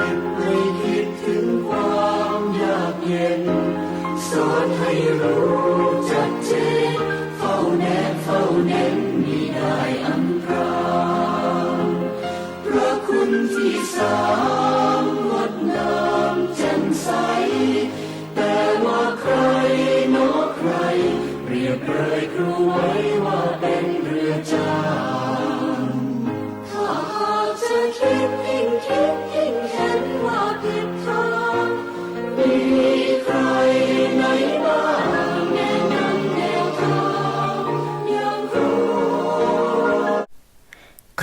อุทิศให้คิดถึงความยากเย็น สอนให้รู้จักเจนเฝ้าแนบเฝ้าเน้นมิได้อำพรางพระคุณที่สามงดงามแจ่มใส แต่ว่าใครเนอใคร เปรียบเลยครูไว้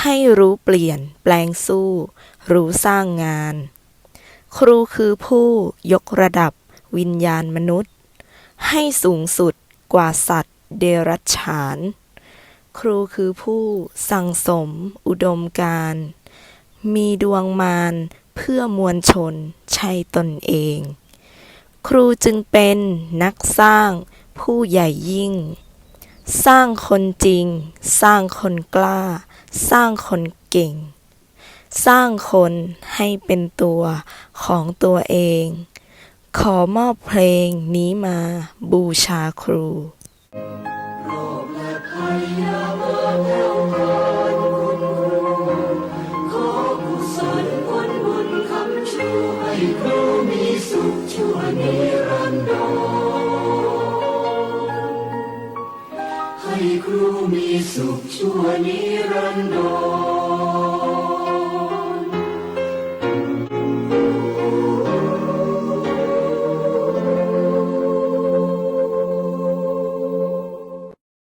ให้รู้เปลี่ยน แปลงสู้ รู้สร้างงาน ครูคือผู้ยกระดับวิญญาณมนุษย์ ให้สูงสุดกว่าสัตว์เดรัจฉาน ครูคือผู้สั่งสม อุดมการ มีดวงมารเพื่อมวลชนใช่ตนเอง ครูจึงเป็นนักสร้างผู้ใหญ่ยิ่ง สร้างคนจริง สร้างคนกล้า สร้างคนเก่ง สร้างคนให้เป็นตัวของตัวเอง ขอมอบเพลงนี้มาบูชาครูโรคและภัยอย่ามาแผ่วพรานคุณครูขอกุศลผลบุญคำชูให้ครูมีสุขชั่วนิรัน มีสุขชั่วนิรันดร